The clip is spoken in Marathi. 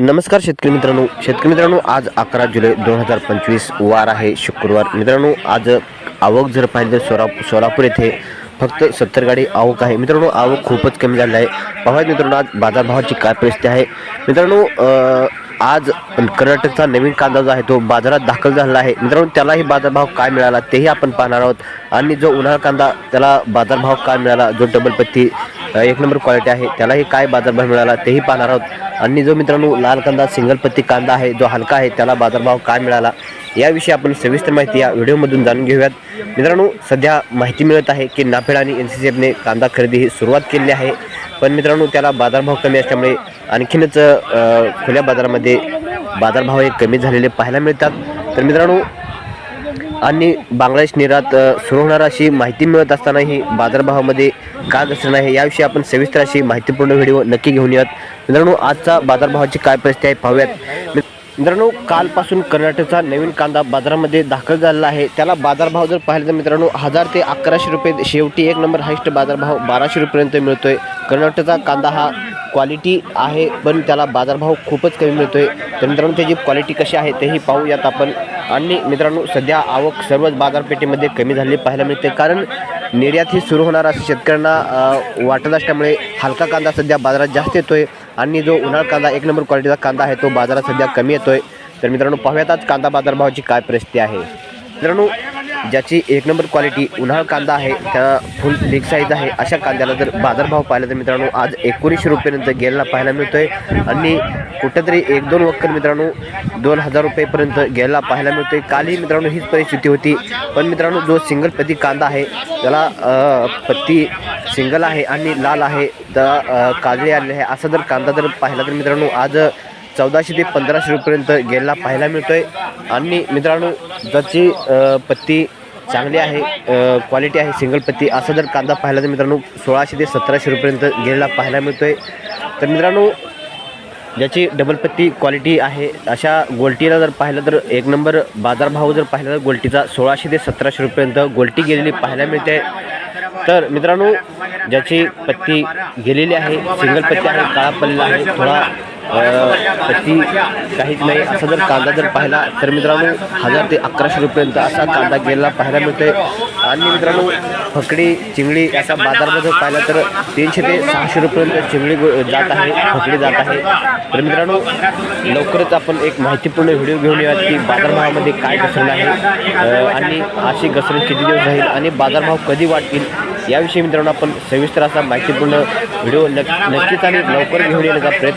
नमस्कार शेतकरी मित्रांनो. शेतकरी मित्रांनो आज अकरा जुलै दोन हजार पंचवीस वार आहे शुक्रवार. मित्रांनो आज आवक जर पाहिजे तर सोला सोलापूर येथे फक्त सत्तर गाडी आवक आहे. मित्रांनो आवक खूपच कमी झाली आहे. पाहूयात मित्रांनो आज बाजारभावाची काय परिस्थिती आहे. मित्रांनो आज कर्नाटकचा नवीन कांदा जो आहे तो बाजारात दाखल झालेला आहे. मित्रांनो त्यालाही बाजारभाव काय मिळाला तेही आपण पाहणार आहोत. आणि जो उन्हाळा कांदा त्याला बाजारभाव काय मिळाला जो डबल पत्ती एक नंबर क्वालिटी आहे. त्यालाही काय बाजारभाव मिळाला तेही पाहणार आहोत. आणि जो मित्रांनो लाल कांदा सिंगल पत्ती कांदा आहे जो हलका आहे त्याला बाजारभाव काय मिळाला? याविषयी आपण सविस्तर माहिती या व्हिडिओमधून जाणून घेऊयात. मित्रांनो सध्या माहिती मिळत आहे की नाफेड आणि एन सी सी एफने कांदा खरेदी ही सुरुवात केलेली आहे. पण मित्रांनो त्याला बाजारभाव कमी असल्यामुळे आणखीनच खुल्या बाजारामध्ये बाजारभाव हे कमी झालेले पाहायला मिळतात. तर मित्रांनो आणि बांगलादेश निर्यात सुरू होणार अशी माहिती मिळत असतानाही बाजारभावामध्ये का घसरण आहे याविषयी आपण सविस्तर अशी माहितीपूर्ण व्हिडिओ नक्की घेऊन यात मित्रांनो आजचा बाजारभावाची काय परिस्थिती आहे पाहूयात. मित्रांनो कालपासून कर्नाटकचा नवीन कांदा बाजारामध्ये दाखल झालेला आहे. त्याला बाजारभाव जर पाहिलं तर मित्रांनो हजार ते अकराशे रुपये शेवटी एक नंबर हायस्ट बाजारभाव बाराशे रुपयेपर्यंत मिळतोय. कर्नाटकचा कांदा हा क्वालिटी आहे पण त्याला बाजारभाव खूपच कमी मिळतोय. तर मित्रांनो त्याची क्वालिटी कशी आहे तेही पाहूयात आपण. आणि मित्रांनो सध्या आवक सर्वच बाजारपेठेमध्ये कमी झालेली पाहायला मिळते. कारण निर्यात ही सुरू होणार असं शेतकऱ्यांना वाटत असल्यामुळे हलका कांदा सध्या बाजारात जास्त येतो आहे आणि जो उन्हाळ कांदा एक नंबर क्वालिटीचा कांदा आहे तो बाजारात सध्या कमी येतो आहे तर मित्रांनो पाहूयात आज कांदा बाजारभावाची काय परिस्थिती आहे. मित्रांनो ज्याची एक नंबर क्वालिटी उन्हाळ कांदा आहे त्या फुल बिग साईज आहे अशा कांद्याला जर बाजारभाव पाहिला तर मित्रांनो आज एकोणीसशे रुपयेपर्यंत गेलेला पाहायला मिळतोय. आणि कुठेतरी एक दोन वक्कल मित्रांनो दोन हजार रुपयेपर्यंत गेलेला पाहायला मिळतोय. कालही मित्रांनो हीच परिस्थिती होती. पण मित्रांनो जो सिंगल पत्ती कांदा आहे त्याला पत्ती सिंगल आहे आणि लाल आहे तर काजळी आलेली आहे. असा जर कांदा जर पाहिला तर मित्रांनो आज चौदाशे ते पंधराशे रुपयेपर्यंत गेलेला पाहायला मिळतोय. आणि मित्रांनो ज्याची पत्ती चांगली आहे क्वालिटी आहे सिंगल पत्ती असा जर कांदा पाहिला तर मित्रांनो सोळाशे ते सतराशे रुपयेपर्यंत गेलेला पाहायला मिळतो आहे तर मित्रांनो ज्याची डबल पत्ती क्वालिटी आहे अशा गोल्टीला जर पाहिलं तर एक नंबर बाजारभाव जर पाहिला तर गोल्टीचा सोळाशे ते सतराशे रुपयेपर्यंत गोल्टी गेलेली पाहायला मिळते. तर मित्रांनो ज्याची पत्ती गेलेली आहे सिंगल पत्ती आहे काळा पडलेला आहे थोडा ती काहीच नाही. असा जर कांदा जर पाहिला तर मित्रांनो हजार ते अकराशे रुपयेपर्यंत असा कांदा गेलेला पाहायला मिळतोय. आणि मित्रांनो फकडी चिंगडी असा बाजारमध्ये पाहिला तर तीनशे ते सहाशे रुपयेपर्यंत चिंगडी गो- जात आहे फकडी जात आहे. तर मित्रांनो लवकरच आपण एक माहितीपूर्ण व्हिडिओ घेऊन येऊयात की बाजारभावामध्ये काय घसरण आहे. आणि अशी घसरण किती दिवस राहील आणि बाजारभाव कधी वाढतील याविषयी मित्रांनो आपण सविस्तर असा माहितीपूर्ण व्हिडिओ नक्कीच आणि लवकर घेऊन येण्याचा प्रयत्न